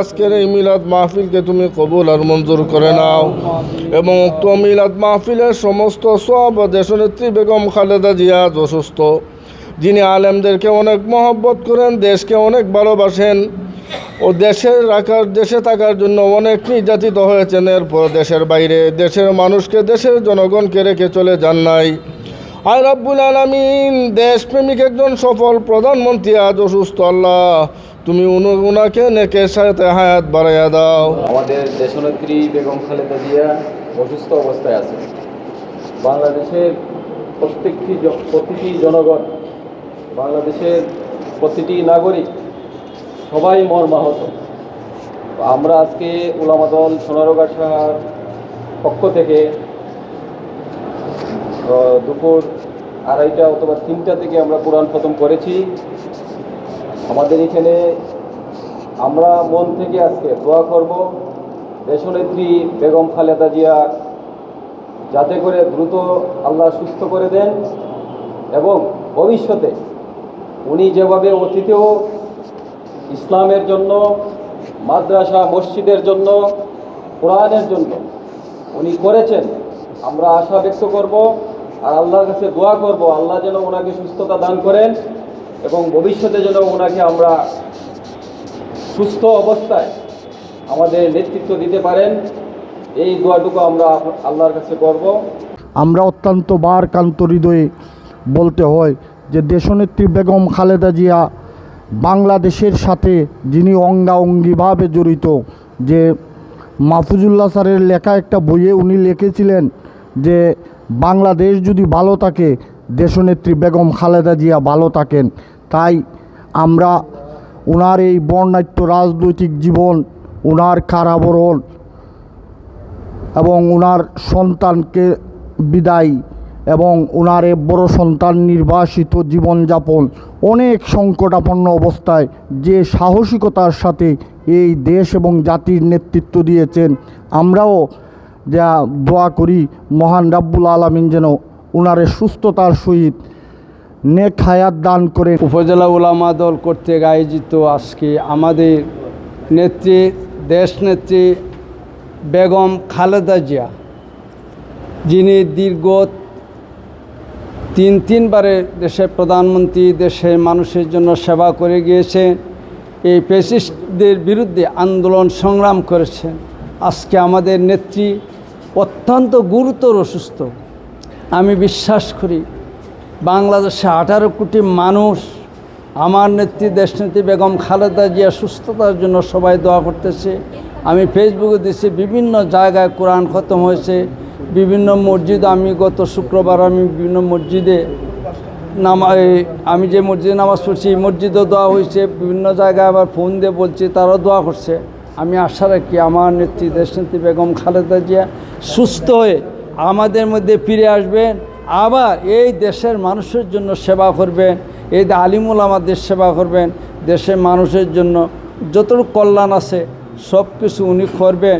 আজকের এই মিলাদ মাহফিলকে তুমি কবুল আর মঞ্জুর করে নাও এবং উক্ত মিলাদ মাহফিলের সমস্ত সব দেশনেত্রী বেগম খালেদা জিয়াজ অসুস্থ, যিনি আলেমদেরকে অনেক মহব্বত করেন, দেশকে অনেক ভালোবাসেন ও দেশের রাখার, দেশে থাকার জন্য অনেক নির্যাতিত হয়েছেন। এরপর দেশের বাইরে, দেশের মানুষকে, দেশের জনগণকে রেখে চলে যান নাই। আয় রব্বুল আলমিন, দেশপ্রেমিক একজন সফল প্রধানমন্ত্রী, আজ অসুস্থ আল্লাহ। তুমি উনাকে নেকের সাথে হায়াত বাড়াইয়া দাও। আমাদের দেশনেত্রী বেগম খালেদা জিয়া অসুস্থ অবস্থায় আছে। বাংলাদেশের প্রত্যেকটি প্রতিটি জনগণ, বাংলাদেশের প্রতিটি নাগরিক, সবাই মর্মাহত। আমরা আজকে উলামাদল সোনারগাছার পক্ষ থেকে দুপুর আড়াইটা অথবা তিনটা থেকে আমরা কোরআন খতম করেছি। আমাদের এখানে আমরা মন থেকে আজকে দোয়া করব। দেশনেত্রী বেগম খালেদা জিয়া, যাতে করে দ্রুত আল্লাহ সুস্থ করে দেন এবং ভবিষ্যতে উনি যেভাবে অতীতেও ইসলামের জন্য, মাদ্রাসা, মসজিদের জন্য, কোরআনের জন্য উনি করেছেন, আমরা আশা ব্যক্ত করব। আর আল্লাহর কাছে দোয়া করব, আল্লাহ যেন ওনাকে সুস্থতা দান করেন এবং ভবিষ্যতে যেন ওনাকে আমরা সুস্থ অবস্থায় আমাদের নেতৃত্ব দিতে পারেন। এই দোয়াটুকু আমরা আল্লাহর কাছে করব। আমরা অত্যন্ত বারকান্ত হৃদয়ে বলতে হয় যে দেশনেত্রী বেগম খালেদা জিয়া বাংলাদেশের সাথে যিনি অঙ্গাঅঙ্গিভাবে জড়িত, যে মাহফুজুল্লাহ স্যারের লেখা একটা বইয়ে উনি লিখেছিলেন যে বাংলাদেশ যদি ভালো থাকে, দেশনেত্রী বেগম খালেদা জিয়া ভালো থাকেন। তাই আমরা ওনার এই বর্ণাঢ্য রাজনৈতিক জীবন ওনার কারাবরণ এবং ওনার সন্তানকে বিদায় এবং ওনার এ বড় সন্তান নির্বাসিত জীবনযাপন অনেক সংকটাপন্ন অবস্থায় যে সাহসিকতার সাথে এই দেশ এবং জাতির নেতৃত্ব দিয়েছেন, আমরাও যা দোয়া করি মহান রাব্বুল আলমিন যেন ওনার সুস্থতার সহিত নেক হায়াত দান করে। উপজেলা উলামা দল কর্তৃক আয়োজিত আজকে আমাদের নেত্রী দেশ নেত্রী বেগম খালেদা জিয়া, যিনি দীর্ঘ তিন তিনবারে দেশের প্রধানমন্ত্রী, দেশের মানুষের জন্য সেবা করে গিয়েছেন, এই পেসিস্টদের বিরুদ্ধে আন্দোলন সংগ্রাম করেছেন। আজকে আমাদের নেত্রী অত্যন্ত গুরুতর অসুস্থ। আমি বিশ্বাস করি, বাংলাদেশে আঠারো কোটি মানুষ, আমার নেত্রী, দেশনেত্রী বেগম খালেদা জিয়া সুস্থতার জন্য সবাই দোয়া করতেছে। আমি ফেসবুকে দিচ্ছি বিভিন্ন জায়গায় কোরআন খতম হয়েছে, বিভিন্ন মসজিদ, আমি গত শুক্রবার আমি বিভিন্ন মসজিদে নামা আমি যে মসজিদে নামাজ পড়ছি মসজিদও দোয়া হয়েছে, বিভিন্ন জায়গায় আবার ফোন দিয়ে বলছি, তারাও দোয়া করছে। আমি আশা রাখি আমার নেত্রী, দেশনেত্রী বেগম খালেদা জিয়া সুস্থ হয়ে আমাদের মধ্যে ফিরে আসবেন, আবার এই দেশের মানুষের জন্য সেবা করবেন, এই আলিমুল আমাদের সেবা করবেন, দেশের মানুষের জন্য যতটুকু কল্যাণ আছে সব কিছু উনি করবেন।